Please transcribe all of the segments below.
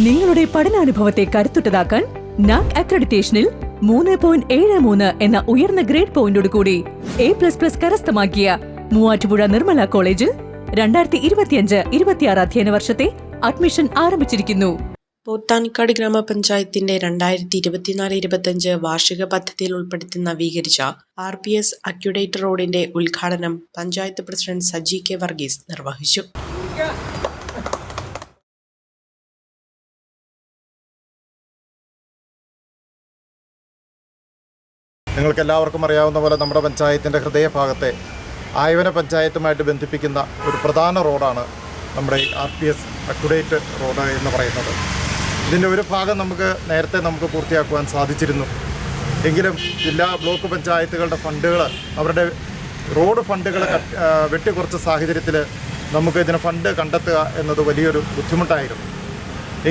നിങ്ങളുടെ പഠനാനുഭവത്തെ കരുത്തുറ്റതാക്കാൻ നാക് അക്രഡിറ്റേഷനിൽ മൂന്ന് പോയിന്റ് ഏഴ് മൂന്ന് എന്ന ഉയർന്ന ഗ്രേഡ് പോയിന്റോട് കൂടി എ പ്ലസ് പ്ലസ് കരസ്ഥമാക്കിയ മൂവാറ്റുപുഴ നിർമ്മല കോളേജിൽ രണ്ടായിരത്തി ഇരുപത്തിയഞ്ച് ഇരുപത്തിയാറ് അധ്യയന വർഷത്തെ അഡ്മിഷൻ ആരംഭിച്ചിരിക്കുന്നു. പോത്താനിക്കാട് ഗ്രാമപഞ്ചായത്തിന്റെ രണ്ടായിരത്തി ഇരുപത്തിനാല് ഇരുപത്തിയഞ്ച് വാർഷിക പദ്ധതിയിൽ ഉൾപ്പെടുത്തി നവീകരിച്ച ആർ പി എസ് അക്യുഡേറ്റ് റോഡിന്റെ ഉദ്ഘാടനം പഞ്ചായത്ത് പ്രസിഡന്റ് സജി കെ വർഗീസ് നിർവഹിച്ചു. നിങ്ങൾക്ക് എല്ലാവർക്കും അറിയാവുന്ന പോലെ നമ്മുടെ പഞ്ചായത്തിന്റെ ഹൃദയഭാഗത്തെ ആയവന പഞ്ചായത്തുമായിട്ട് ബന്ധിപ്പിക്കുന്ന ഒരു പ്രധാന റോഡാണ് നമ്മുടെ ഈ R P S aqueduct road എന്ന് പറയുന്നത്. ഇതിന്റെ ഒരു ഭാഗം നമുക്ക് നേരത്തെ നമുക്ക് പൂർത്തിയാക്കുവാൻ സാധിച്ചിരുന്നു. എങ്കിലും ജില്ലാ ബ്ലോക്ക് പഞ്ചായത്തുകളുടെ ഫണ്ടുകൾ അവരുടെ റോഡ് ഫണ്ടുകൾ വെട്ടിക്കുറച്ച സാഹചര്യത്തിൽ നമുക്ക് ഇതിന് ഫണ്ട് കണ്ടെത്തുക എന്നത് വലിയൊരു ബുദ്ധിമുട്ടായിരുന്നു.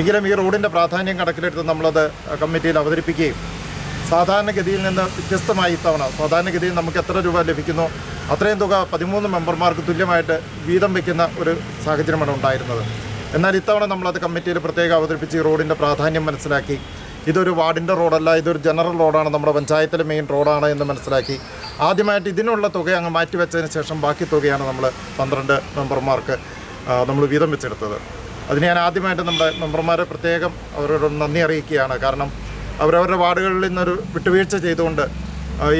എങ്കിലും ഈ റോഡിന്റെ പ്രാധാന്യം കണക്കിലെടുത്ത് നമ്മളത് കമ്മിറ്റിയിൽ അവതരിപ്പിക്കുകയും സാധാരണഗതിയിൽ നിന്ന് വ്യത്യസ്തമായി ഇത്തവണ സാധാരണഗതിയിൽ നമുക്ക് എത്ര രൂപ ലഭിക്കുന്നു അത്രയും തുക പതിമൂന്ന് മെമ്പർമാർക്ക് തുല്യമായിട്ട് വീതം വയ്ക്കുന്ന ഒരു സാഹചര്യമാണ് ഉണ്ടായിരുന്നത്. എന്നാൽ ഇത്തവണ നമ്മളത് കമ്മിറ്റിയിൽ പ്രത്യേകം അവതരിപ്പിച്ച് ഈ റോഡിന്റെ പ്രാധാന്യം മനസ്സിലാക്കി. ഇതൊരു വാർഡിന്റെ റോഡല്ല ഇതൊരു ജനറൽ റോഡാണ് നമ്മുടെ പഞ്ചായത്തിലെ മെയിൻ റോഡാണ് എന്ന് മനസ്സിലാക്കി. ആദ്യമായിട്ട് ഇതിനുള്ള തുക അങ്ങ് മാറ്റിവെച്ചതിന് ശേഷം ബാക്കി തുകയാണ് നമ്മൾ പന്ത്രണ്ട് മെമ്പർമാർക്ക് നമ്മൾ വീതം വെച്ചെടുത്തത്. അതിന് ഞാൻ ആദ്യമായിട്ട് നമ്മുടെ മെമ്പർമാരെ പ്രത്യേകം അവരോട് നന്ദി അറിയിക്കുകയാണ്. കാരണം അവരവരുടെ വാർഡുകളിൽ നിന്നൊരു വിട്ടുവീഴ്ച ചെയ്തുകൊണ്ട്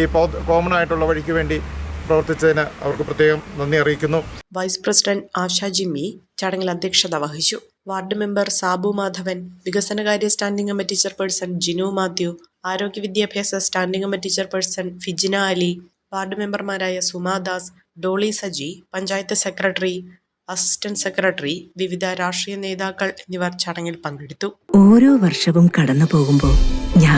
ഈ കോമൺ ആയിട്ടുള്ള വഴിക്ക് വേണ്ടി പ്രവർത്തിച്ചതിന് അവർക്ക് പ്രത്യേകം നന്ദി അറിയിക്കുന്നു. വൈസ് പ്രസിഡന്റ് ആശ ജിമ്മി ചടങ്ങിൽ അധ്യക്ഷത വഹിച്ചു. വാർഡ് മെമ്പർ സാബു മാധവൻ വികസനകാര്യ standing committee chairperson Jinu Mathew ആരോഗ്യ വിദ്യാഭ്യാസ standing committee chairperson Fijina Ali ward മെമ്പർമാരായ Sumadas Dolly Saji panchayat secretary assistant secretary വിവിധ രാഷ്ട്രീയ നേതാക്കൾ എന്നിവർ ചടങ്ങിൽ പങ്കെടുത്തു. ഓരോ വർഷവും കടന്നു പോകുമ്പോൾ